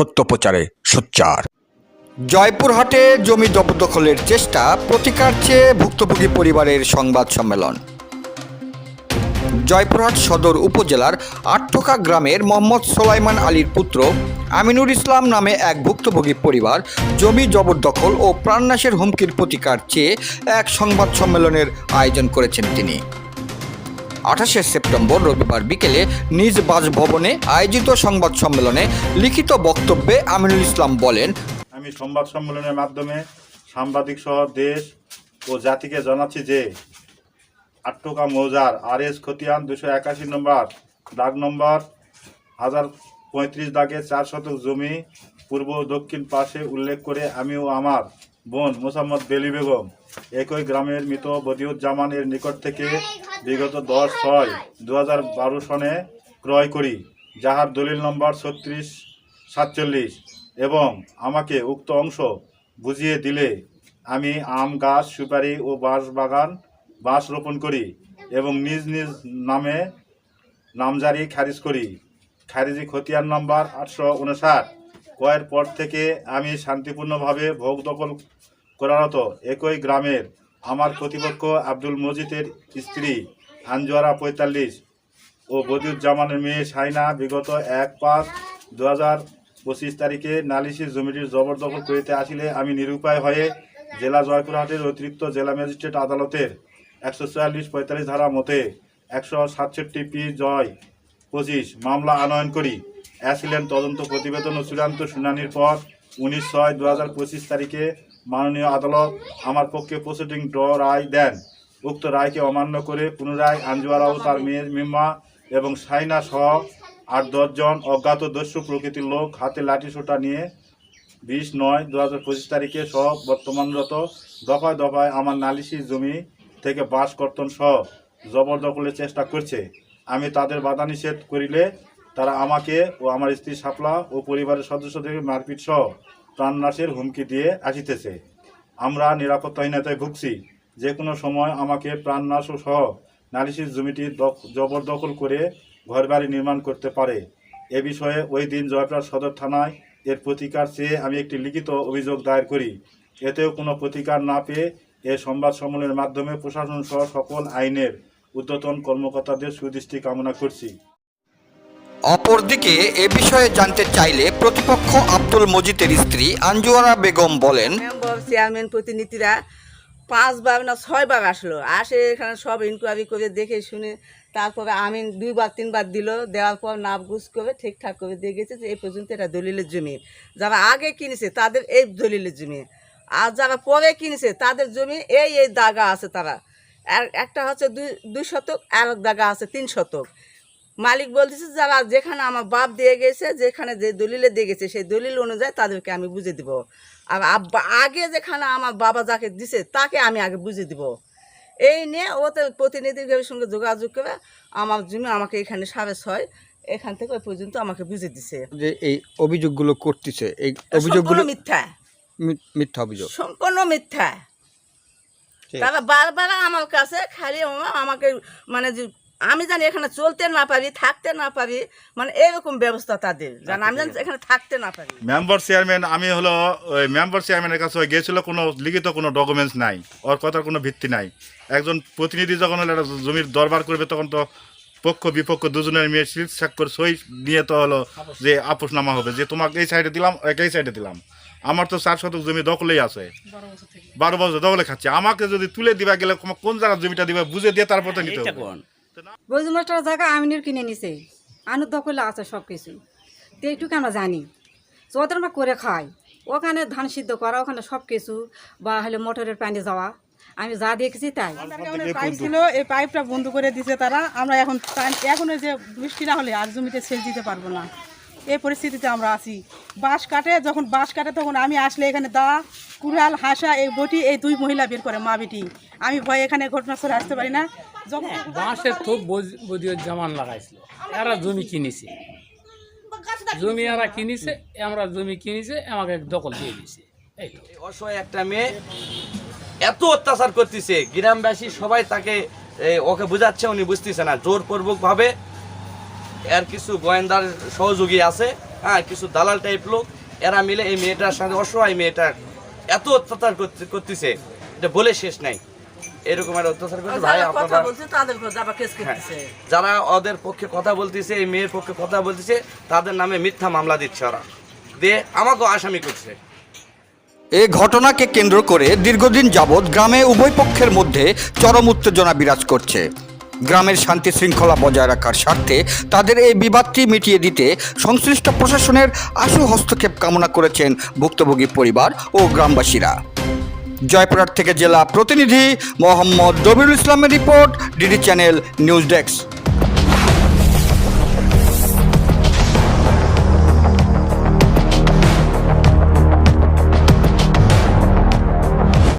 সত্য প্রচারে সোচ্চার। জয়পুরহাটে জমি জবরদখলের চেষ্টা, প্রতিকার চেয়ে ভুক্তভোগী পরিবারের সংবাদ সম্মেলন। জয়পুরহাট সদর উপজেলার আটটোকা গ্রামের মোহাম্মদ সোলাইমান আলীর পুত্র আমিনুর ইসলাম নামে এক ভুক্তভোগী পরিবার জমি জবরদখল ও প্রাণনাশের হুমকির প্রতিকার চেয়ে এক সংবাদ সম্মেলনের আয়োজন করেছেন তিনি। আঠাশে সেপ্টেম্বর রবিবার বিকেলে নিজ বাসভবনে আয়োজিত সংবাদ সম্মেলনে লিখিত বক্তব্যে আমিনুল ইসলাম বলেন, আমি সংবাদ সম্মেলনের মাধ্যমে সাংবাদিক সহ দেশ ও জাতিকে জানাচ্ছি যে আট্টকা মৌজার আর এস খতিয়ান দুশো একাশি নম্বর দাগ নম্বর হাজার পঁয়ত্রিশ দাগে চার শতক জমি পূর্ব দক্ষিণ পাশে উল্লেখ করে আমি ও আমার বোন মোসাম্মদ বেলি বেগম, একই গ্রামের মৃত বদিউজ্জামানের নিকট থেকে বিগত দশ ছয় দু হাজার বারো সনে ক্রয় করি, যাহার দলিল নম্বর ছত্রিশ সাতচল্লিশ এবং আমাকে উক্ত অংশ বুঝিয়ে দিলে আমি আম গাছ, সুপারি ও বাঁশ বাগান, বাঁশ রোপণ করি এবং নিজ নিজ নামে নামজারি খারিজ করি। খারিজি খতিয়ান নাম্বার আটশো উনষাট। কয়ের পর থেকে আমি শান্তিপূর্ণভাবে ভোগ দখল করারত একই গ্রামের আমার প্রতিপক্ষ আব্দুল মজিদের স্ত্রী আঞ্জুয়ারা পঁয়তাল্লিশ ও বদিউজ্জামানের মেয়ে সাইনা বিগত এক পাঁচ দু হাজার পঁচিশ তারিখে নালিশি জমিটির জবরদখল করিতে আসিলে আমি নিরুপায় হয়ে জেলা জয়পুরহাটের অতিরিক্ত জেলা ম্যাজিস্ট্রেট আদালতের একশো চুয়াল্লিশ পঁয়তাল্লিশ ধারা মতে একশো সাতষট্টি পি জয় পঁচিশ মামলা আনয়ন করি। অ্যাসিলেন্ট তদন্ত প্রতিবেদন ও চূড়ান্ত শুনানির পর উনিশ ছয় দু তারিখে মাননীয় আদালত আমার পক্ষে প্রসিডিং ড্র রায় দেন। উক্ত রায়কে অমান্য করে পুনরায় আঞ্জুয়ারা ও তার মেয়ে মিম্মা এবং সাইনা সহ আট দশজন অজ্ঞাত দস্যু প্রকৃতির লোক হাতে লাঠি সোটা নিয়ে বিশ নয় দু হাজার পঁচিশ তারিখে সহ বর্তমানরত দফায় দফায় আমার নালিশি জমি থেকে বাস কর্তন সহ জবরদখলের চেষ্টা করছে। আমি তাদের বাধা নিষেধ করিলে তারা আমাকে ও আমার স্ত্রী সাপলা ও পরিবারের সদস্যদের মারপিট সহ প্রাণনাশের হুমকি দিয়ে আসিতেছে। আমরা নিরাপত্তাহীনতায় ভুগছি। যে কোনো সময় আমাকে প্রাণনাশ সহ নালিশির জমিটি জবরদখল করে ঘরবাড়ি নির্মাণ করতে পারে। এ বিষয়ে ওই দিন জয়পুরহাট সদর থানায় এর প্রতিকার চেয়ে আমি একটি লিখিত অভিযোগ দায়ের করি। এতেও কোনো প্রতিকার না পেয়ে এ সংবাদ সম্মেলনের মাধ্যমে প্রশাসন সহ সকল আইনের ঊর্ধ্বতন কর্মকর্তাদের সুদৃষ্টি কামনা করছি। অপরদিকে এ বিষয়ে জানতে চাইলে প্রতিপক্ষ আব্দুল মজিদের স্ত্রী আঞ্জুয়ারা বেগম বলেন চেয়ারম্যান প্রতিনিধিরা পাঁচবার না ছয়বার আসলো। আসে এখানে সব ইনকোয়ারি করে দেখে শুনে তারপরে আমিন দুইবার, তিনবার দিল। দেওয়ার পর নাপ গুছ করে ঠিকঠাক করে দিয়ে গেছে যে এই পর্যন্ত এটা দলিলের জমি। যারা আগে কিনেছে তাদের এই দলিলের জমি। আর যারা পরে কিনেছে তাদের জমি এই এই দাগা আছে তারা। একটা হচ্ছে দুই দুই শতক, আর এক দাগা আছে তিন শতক। মালিক বলতেছে যারা যেখানে আমার বাপ দিয়ে গেছে যেখানে যে দলিলে দিয়ে গেছে সেই দলিল অনুযায়ী তাদেরকে আমি বুঝে দিব। আর আগে যেখানে আমার বাবা যাকে দিছে তাকে আমি আগে বুঝে দিব। এই নিয়ে ওতে প্রতিনিধিদের সঙ্গে যোগাযোগ করে আমার জমি আমাকে এখানে সাড়ে ছয় এখান থেকে ওই পর্যন্ত আমাকে বুঝে দিছে। যে এই অভিযোগগুলো করতেছে এই অভিযোগগুলো মিথ্যা। মিথ্যা অভিযোগ? সম্পূর্ণ মিথ্যা। তারা বারবার আমার কাছে খালি আমাকে মানে যে আমি জানি এখানে চলতে না পারি থাকতে না পারি মানে এরকম ব্যবস্থা তাদের। জান আমি জানি এখানে থাকতে না পারি। মেম্বার চেয়ারম্যান আমি হলো ওই মেম্বার চেয়ারম্যানের কাছে গিয়েছিল কোনো লিখিত কোনো ডকুমেন্টস নাই ওর কথার কোনো ভিত্তি নাই। একজন প্রতিনিধি যখন হলো একটা জমির দরবার করবে তখন তো পক্ষ বিপক্ষ দুজনের মেয়ে সিল স্বাক্ষর সই নিয়ে তো হলো যে আপোষনামা হবে যে তোমাকে এই সাইডে দিলাম এই সাইডে দিলাম। আমার তো চার শতক জমি দখলেই আছে। বারো বছর দখলে খাচ্ছে। আমাকে যদি তুলে দিবা গেলে কোন- কোন জায়গার জমিটা দিবা বুঝে দিয়ে তারপর তো নিতে হবে। বৈজমাস্টার জায়গা আমিনের কিনে নিছে। আনুর দখলে আছে সব কিছু তো এইটুকু আমরা জানি। তো ওদের আমরা করে খাই, ওখানে ধান সিদ্ধ করা, ওখানে সব কিছু বা হলে মোটরের পানি যাওয়া। আমি যা দেখেছি তাই। পাইপ ছিল, এই পাইপটা বন্ধ করে দিছে তারা। আমরা এখন এখন যে বৃষ্টি না হলে আর জমিতে সেচ দিতে পারব না। এই পরিস্থিতিতে আমরা আছি। বাঁশ কাটে, যখন বাঁশ কাটে তখন আমি আসলে এখানে দা কুড়াল হাসা এই বটি এই দুই মহিলা বের করে মা বেটি। আমি ভয় এখানে ঘটনাস্থলে আসতে পারি না। যখন বাঁশের থোপ বদিও জামান লাগাইছিল। এরা জমি কিনেছে। জমি এরা কিনেছে আমরা জমি কিনেছে আমাকে দখল দিয়ে দিছে এই অসহায় একটা মেয়ে এত অত্যাচার করতেছে গ্রামবাসী সবাই তাকে ওকে বুঝাচ্ছে উনি বুঝতেছে না। জোরপূর্বক ভাবে এর কিছু গোয়েন্দার সহযোগী আছে হ্যাঁ কিছু দালাল টাইপ লোক এরা মিলে এই মেয়েটার সাথে অসহায় মেয়েটার এত অত্যাচার করতে- করতেছে এটা বলে শেষ নাই। এরকম একটা অত্যাচার করছে ভাই যারা আপনারা বলছে তাদের উপর যাবা কেস হ্যাঁ, করতেছে। যারা ওদের পক্ষে কথা বলতেছে এই মেয়ের পক্ষে কথা বলতেছে তাদের নামে মিথ্যা মামলা দিচ্ছে ওরা। দিয়ে আমাকেও আসামি করছে। এ ঘটনাকে কেন্দ্র করে দীর্ঘদিন যাবৎ গ্রামে উভয় পক্ষের মধ্যে চরম উত্তেজনা বিরাজ করছে। গ্রামের শান্তি শৃঙ্খলা বজায় রাখার স্বার্থে তাদের এই বিবাদটি মিটিয়ে দিতে সংশ্লিষ্ট প্রশাসনের আশু হস্তক্ষেপ কামনা করেছেন ভুক্তভোগী পরিবার ও গ্রামবাসীরা। জয়পুরহাট থেকে জেলা প্রতিনিধি মোহাম্মদ রবিউল ইসলামের report DD channel news desk.